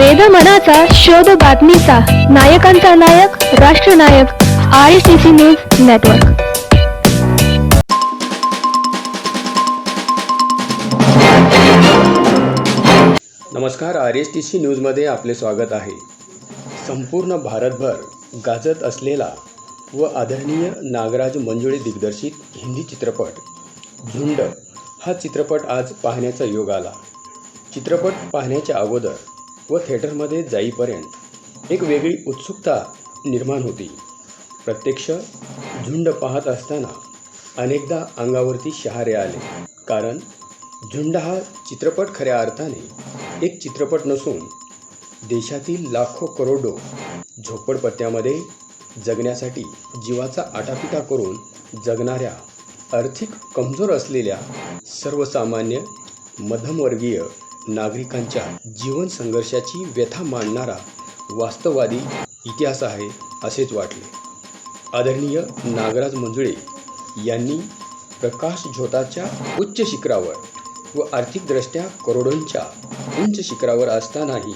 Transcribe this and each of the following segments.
वेद मनाचा शोध बातमीचा. नायकांचा नायक राष्ट्रनायक I C C news network नमस्कार आर एस टी सी न्यूजमध्ये आपले स्वागत आहे. संपूर्ण भारतभर गाजत असलेला व आदरणीय नागराज मंजुळे दिग्दर्शित हिंदी चित्रपट झुंड हा चित्रपट आज पाहण्याचा योग आला. चित्रपट पाहण्याच्या अगोदर व थिएटरमध्ये जाईपर्यंत एक वेगळी उत्सुकता निर्माण होती. प्रत्यक्ष झुंड पाहत असताना अनेकदा अंगावरती शहारे आले. कारण झुंड हा चित्रपट खऱ्या अर्थाने एक चित्रपट नसून देशातील लाखो करोडो झोपडपट्ट्यामध्ये जगण्यासाठी जीवाचा आटापिटा करून जगणाऱ्या आर्थिक कमजोर असलेल्या सर्वसामान्य मध्यमवर्गीय नागरिकांच्या जीवन संघर्षाची व्यथा मांडणारा वास्तववादी इतिहास आहे असेच वाटले. आदरणीय नागराज मंजुळे यांनी प्रकाश झोताच्या उच्च शिखरावर व आर्थिकदृष्ट्या करोडोंच्या उंच शिखरावर असतानाही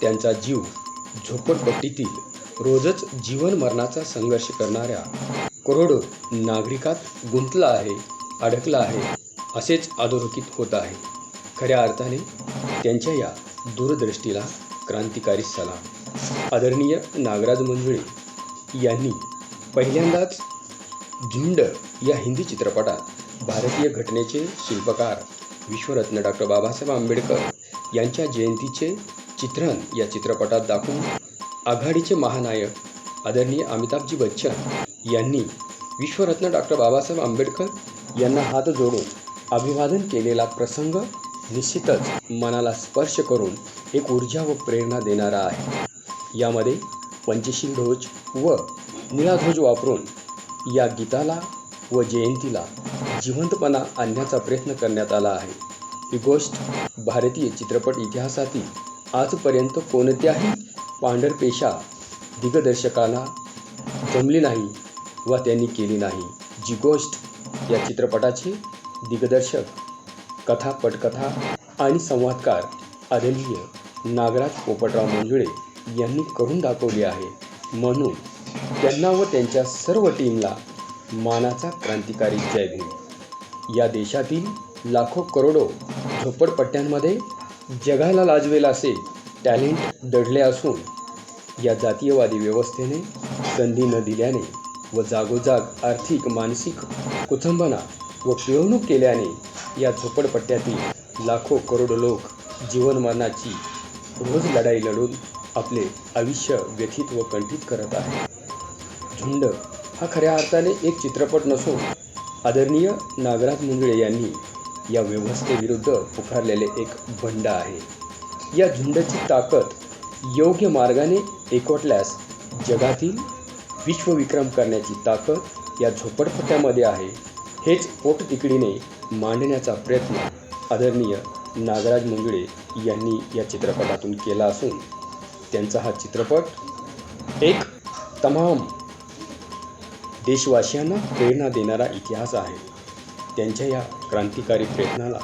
त्यांचा जीव झोपडपट्टीतील रोजच जीवन मरणाचा संघर्ष करणाऱ्या करोडो नागरिकात गुंतला आहे अडकला आहे असेच अधोरेखित होत आहे. खऱ्या अर्थाने त्यांच्या या दूरदृष्टीला क्रांतिकारी सलाम. आदरणीय नागराज मंजुळे यांनी पहिल्यांदाच झुंड या हिंदी चित्रपटात भारतीय घटनेचे शिल्पकार विश्वरत्न डॉक्टर बाबासाहेब आंबेडकर यांच्या जयंतीचे चित्रण या चित्रपटात दाखवून आघाडीचे महानायक आदरणीय अमिताभजी बच्चन यांनी विश्वरत्न डॉक्टर बाबासाहेब आंबेडकर यांना हात जोडून अभिवादन केलेला प्रसंग निश्चितच मनाला स्पर्श करून एक ऊर्जा व प्रेरणा देणारा आहे. यामध्ये पंचशील ध्वज व निळाध्वज वापरून या गीताला व जयंतीला जिवंतपणा आणण्याचा प्रयत्न करण्यात आला आहे. ही गोष्ट भारतीय चित्रपट इतिहासातील आजपर्यंत कोणत्याही पांढरपेशा दिग्दर्शकाला जमली नाही व त्यांनी केली नाही. जी गोष्ट या चित्रपटाचे दिग्दर्शक कथा पटकथा आणि संवादकार आदरणीय नागराज पोपटराव मंजुळे यांनी करून दाखवली आहे. म्हणून त्यांना व त्यांच्या सर्व टीमला मानाचा क्रांतिकारी जय भीम. या देशातील लाखो करोडो झोपडपट्ट्यांमध्ये जगाला लाजवेल असे टॅलेंट दडले असून या जातीयवादी व्यवस्थेने संधी न दिल्याने व जागोजाग आर्थिक मानसिक कुचंबना व पिळवणूक केल्याने या झोपडपट्ट्यातील लाखो करोड लोक जीवनमानाची रोज लढाई लढून आपले आयुष्य व्यथित व कंठित करत आहे झुंड हा खऱ्या अर्थाने एक चित्रपट नसून आदरणीय नागराज मुंदळे यांनी या व्यवस्थेविरुद्ध पुकारलेले एक बंड आहे. या झुंडची ताकद योग्य मार्गाने एकवटल्यास जगातील विश्वविक्रम करण्याची ताकद या झोपडपट्ट्यामध्ये आहे. हेच पोटतिकडीने मांडण्याचा प्रयत्न आदरणीय नागराज मंजुळे यांनी या चित्रपटातून केला असून त्यांचा हा चित्रपट एक तमाम देशवासियांना प्रेरणा देणारा इतिहास आहे. त्यांच्या या क्रांतिकारी प्रयत्नाला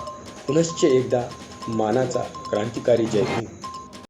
पुनश्च एकदा मानाचा क्रांतिकारी जय भीम